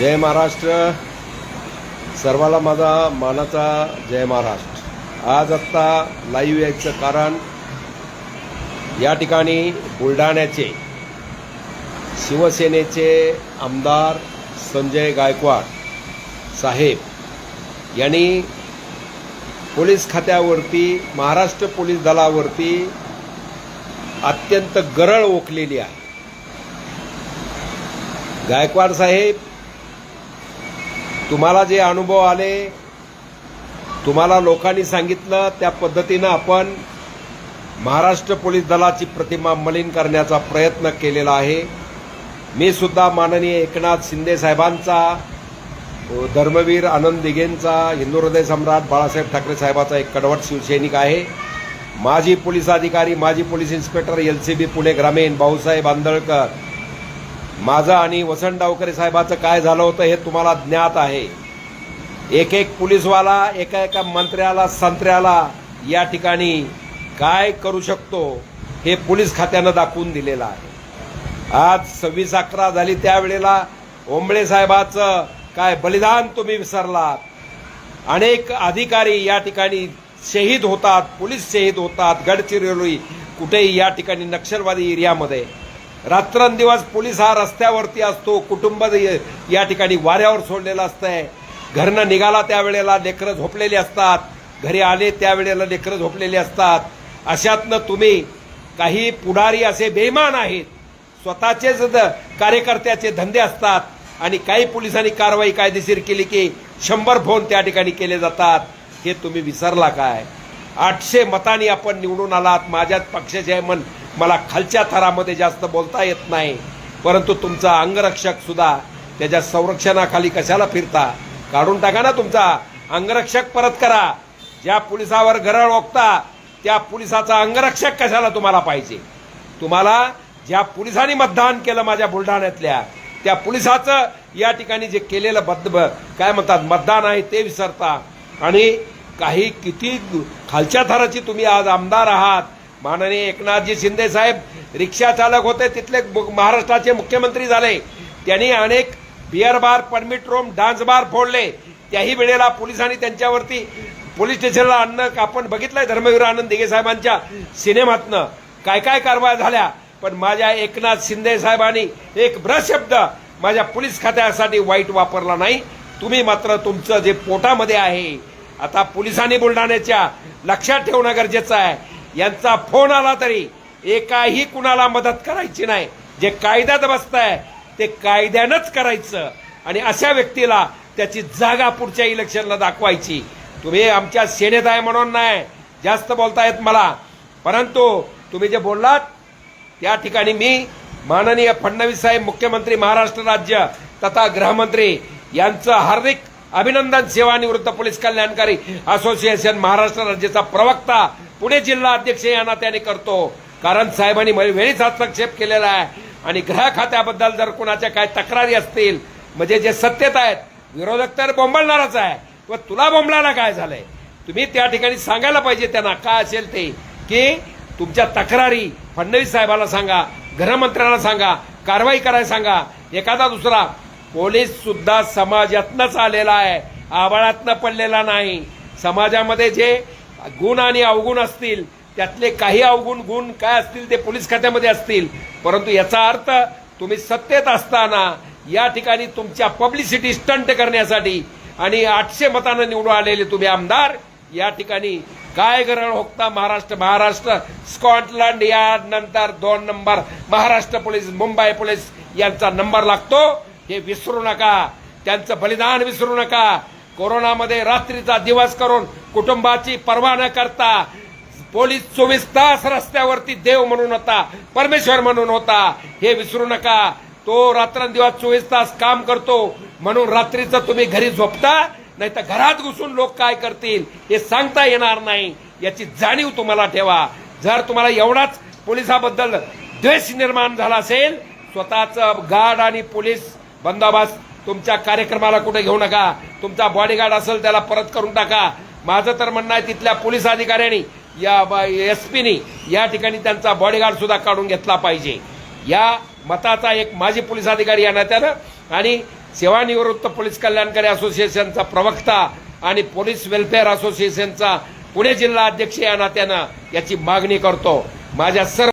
जय महाराष्ट्र. सर्वाला माझा मानाचा जय महाराष्ट्र. आज आत्ता लाईव्ह यायचं कारण या ठिकाणी बुलढाण्याचे शिवसेनेचे आमदार संजय गायकवाड साहेब यांनी पोलीस खात्यावरती महाराष्ट्र पोलीस दलावरती अत्यंत गरळ ओकलेली आहे. गायकवाड साहेब तुम्हाला जे अनुभव आले तुम्हाला लोकांनी सांगितलं त्या पद्धतीनं आपण महाराष्ट्र पोलीस दलाची प्रतिमा मलिन करण्याचा प्रयत्न केलेला आहे. मी सुद्धा माननीय एकनाथ शिंदे साहेबांचा धर्मवीर आनंद दिघेंचा हिंदू हृदय सम्राट बाळासाहेब ठाकरे साहेबाचा एक कडवट शिवसैनिक आहे. माजी पोलीस अधिकारी माजी police inspector L C B Pune ग्रामीण भाऊसाहेब आंदळकर माझं आणि वसंत डावकरे साहेबाचं काय झालं होतं हे तुम्हाला ज्ञात आहे. एक एक पोलीसवाला एका एका मंत्र्याला संत्र्याला या ठिकाणी काय करू शकतो हे पोलीस खात्यानं दाखवून दिलेलं आहे. आज सव्वीस अकरा झाली त्यावेळेला ओंबळे साहेबाचं काय बलिदान तुम्ही विसरलात. अनेक अधिकारी या ठिकाणी शहीद होतात पोलीस शहीद होतात गडचिरोली कुठेही या ठिकाणी नक्षलवादी एरियामध्ये. रात्रंदिवस पोलीस हा रस्त्यावरती असतो. कुटुंब या ठिकाणी वाऱ्यावर सोडलेलं असतंय. घरनं निघाला त्यावेळेला लेकरं झोपलेली असतात. घरी आले त्यावेळेला लेकरं झोपलेली असतात. अशातनं तुम्ही काही पुढारी असे बेमान आहेत. स्वतःचेच कार्यकर्त्याचे धंदे असतात आणि काही पोलिसांनी कारवाई कायदेशीर केली की शंभर फोन त्या ठिकाणी केले जातात. हे तुम्ही विसरला काय? आठशे मतांनी आपण निवडून आलात. माझ्याच पक्षाचे आहे मन मला खालच्या थरामध्ये जास्त बोलता येत नाही. परंतु तुमचा अंगरक्षक सुद्धा त्याच्या संरक्षणाखाली कशाला फिरता? काढून टाका ना तुमचा. अंगरक्षक परत करा. ज्या पोलिसावर गरळ ओकता त्या पोलिसाचा अंगरक्षक कशाला तुम्हाला पाहिजे? तुम्हाला ज्या पोलिसांनी मतदान केलं माझ्या बुलढाण्यातल्या त्या पोलिसाचं या ठिकाणी जे केलेलं बद्द काय म्हणतात मतदान आहे ते विसरता. आणि काही किती खालच्या थराची तुम्ही आज आमदार आहात माननीय एकनाथजी शिंदे साहेब रिक्षा चालक होते तिथले महाराष्ट्राचे मुख्यमंत्री झाले. त्यांनी अनेक beer bar permit room dance bar फोडले. त्याही वेळेला पोलिसांनी त्यांच्यावरती पोलीस स्टेशनला आणणं आपण बघितलंय धर्मवीर आनंद दिघे साहेबांच्या सिनेमातनं. काय काय कारवाया झाल्या पण माझ्या एकनाथ शिंदे साहेबांनी एक ब्रशब्द माझ्या पोलीस खात्यासाठी वाईट वापरला नाही. तुम्ही मात्र तुमचं जे पोटामध्ये आहे आता पोलिसांनी बुलढाण्याच्या लक्षात ठेवणं गरजेचं आहे. यांचा फोन आला तरी एकाही कुणाला मदत करायची नाही. जे कायद्यात बसतंय ते कायद्यानंच करायचं. आणि अशा व्यक्तीला त्याची जागा पुढच्या इलेक्शनला दाखवायची. तुम्ही आमच्या सेनेत आहे म्हणून नाही जास्त बोलतायत मला. परंतु तुम्ही जे बोललात त्या ठिकाणी मी माननीय फडणवीस साहेब मुख्यमंत्री महाराष्ट्र राज्य तथा गृहमंत्री यांचं हार्दिक अभिनंदन सेवानिवृत्त पोलीस कल्याणकारी असोसिएशन महाराष्ट्र राज्याचा प्रवक्ता पुणे जिल्हा अध्यक्ष या नात्याने करतो. कारण साहेबांनी वेळीच हस्तक्षेप केलेला आहे. आणि गृह खात्याबद्दल जर कुणाच्या काय तक्रारी असतील म्हणजे जे सत्तेत आहेत विरोधक तर बोंबलणारच आहे. व तुला बोंबलायला काय झालंय? तुम्ही त्या ठिकाणी सांगायला पाहिजे त्यांना. काय असेल ते? की तुमच्या तक्रारी फडणवीस साहेबाला सांगा गृहमंत्र्यांना सांगा कारवाई करायला सांगा. एखादा दुसरा पोलीस सुद्धा समाजातनंच आलेला आहे. आबाळातनं पडलेला नाही. समाजामध्ये जे गुण आणि अवगुण असतील त्यातले काही अवगुण गुण काय असतील ते पोलीस खात्यामध्ये असतील. परंतु याचा अर्थ तुम्ही सत्तेत असताना या ठिकाणी तुमच्या पब्लिसिटी स्टंट करण्यासाठी आणि आठशे मतानं निवडून आलेले तुम्ही आमदार या ठिकाणी काय गरळ होता महाराष्ट्र महाराष्ट्र स्कॉटलंड यार्ड नंतर दोन number Maharashtra police Mumbai police यांचा नंबर लागतो. हे विसरू नका. त्यांचं बलिदान विसरू नका. कोरोनामध्ये रात्रीचा दिवस करून कुटुंबाची पर्वा न करता पोलीस चोवीस तास रस्त्यावरती देव म्हणून होता परमेश्वर म्हणून होता. हे विसरू नका. तो रात्रंदिवस चोवीस तास काम करतो. म्हणून रात्रीचं तुम्ही घरी झोपता नाही तर घरात घुसून लोक काय करतील हे सांगता येणार नाही. याची जाणीव तुम्हाला ठेवा. जर तुम्हाला एवढाच पोलिसाबद्दल द्वेष निर्माण झाला असेल स्वतःचं गार्ड आणि पोलीस बंदोबस्त तुमच्या कार्यक्रमाला कुठे घेऊ नका. तुमचा बॉडीगार्ड असेल त्याला परत करून टाका. माझं तर म्हणणं आहे तिथल्या पोलीस अधिकाऱ्यांनी या एस पीनी या ठिकाणी त्यांचा बॉडीगार्ड सुद्धा काढून घेतला पाहिजे. या मताचा एक माजी पोलीस अधिकारी या नात्यानं आणि सेवानिवृत्त पोलीस कल्याणकारी असोसिएशनचा प्रवक्ता आणि पोलीस वेलफेअर असोसिएशनचा पुणे जिल्हा अध्यक्ष या नात्यानं याची मागणी करतो. माझ्या सर्व